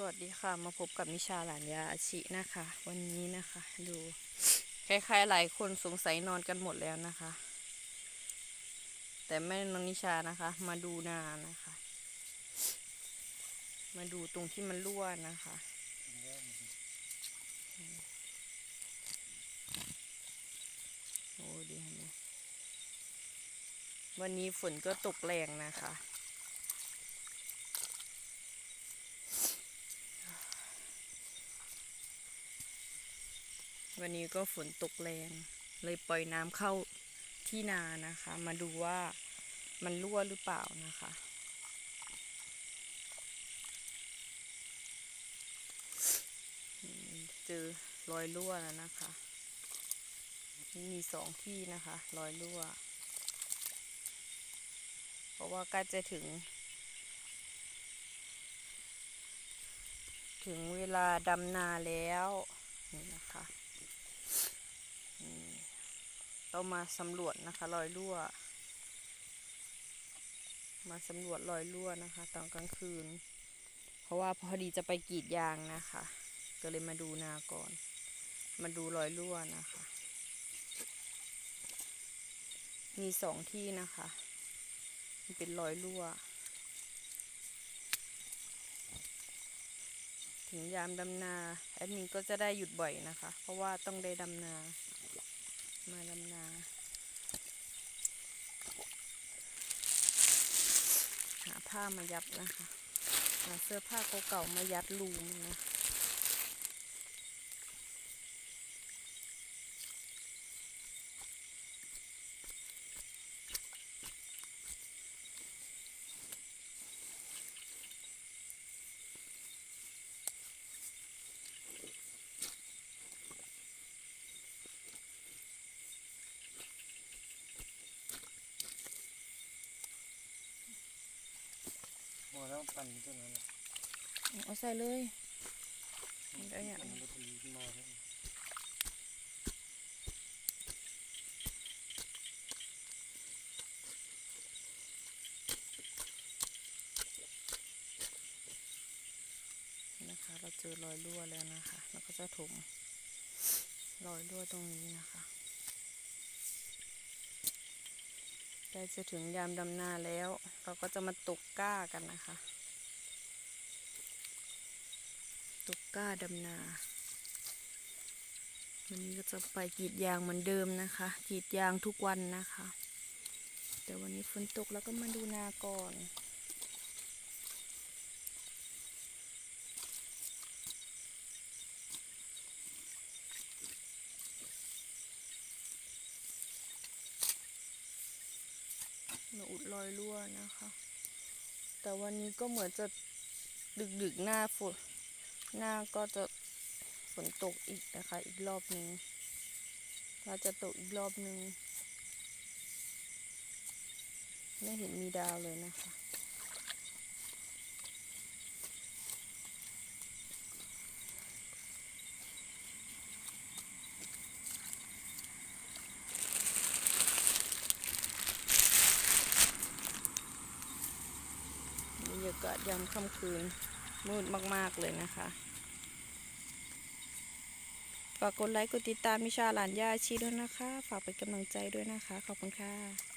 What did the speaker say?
สวัสดีค่ะมาพบกับนิชาหลานยาอาชินะคะ วันนี้นะคะ ดูคล้ายๆหลายคนสงสัยนอนกันหมดแล้วนะคะ แต่ไม่นอนนิชานะคะ มาดูนานะคะ มาดูตรงที่มันรั่วนะคะ โอ้ดีนไหมวันนี้ฝนก็ตกแรงนะคะ วันนี้ก็ฝนตกแรง เลยปล่อยน้ำเข้าที่นานะคะ มาดูว่ามันรั่วหรือเปล่านะคะ เจอรอยรั่วแล้วนะคะ มีสองที่นะคะรอยรั่ว เพราะว่าใกล้จะถึง ถึงเวลาดำนาแล้วนี่นะคะ ต้องมาสำรวจนะคะรอยรั่ว มาสำรวจรอยรั่วนะคะ ตอนกลางคืน เพราะว่าพอดีจะไปกรีดยางนะคะ ก็เลยมาดูนาก่อน มาดูรอยรั่วนะคะ มีสองที่นะคะมันเป็นรอยรั่ว ถึงยามดำนาแอดมินก็จะได้หยุดบ่อยนะคะ เพราะว่าต้องได้ดำนา มาดำนา หาผ้ามายัดนะคะ หาเสื้อผ้าเก่าๆมายัดรูมันนะ หมดแล้วปั่นตัวนั้นเอาใส่เลยได้อย่างนี้นะคะเราเจอรอยรั่วแล้วนะคะ แล้วก็จะถมรอยรั่วตรงนี้นะคะใกล้จะถึงยามดำนาแล้ว เราก็จะมาตกก้ากันนะคะ ตกก้าดำนาวันนี้ก็จะไปกรีดยางเหมือนเดิมนะคะกรีดยางทุกวันนะคะ แต่วันนี้ฝนตกแล้วก็มาดูนาก่อน หนูอุดรอยรั่วนะคะ แต่วันนี้ก็เหมือนจะดึกดึกๆหน้าฝนหน้าก็จะฝนตกอีกนะคะ อีกรอบนึงเราจะตกอีกรอบนึง ไม่เห็นมีดาวเลยนะคะ รรยากาศยามค่ำคืนมืดมาก ๆ เลยนะคะฝากกดไลค์กดติดตามมิชาหลานย่าอาชีด้วยนะคะ ฝากเป็นกำลังใจด้วยนะคะ ขอบคุณค่ะ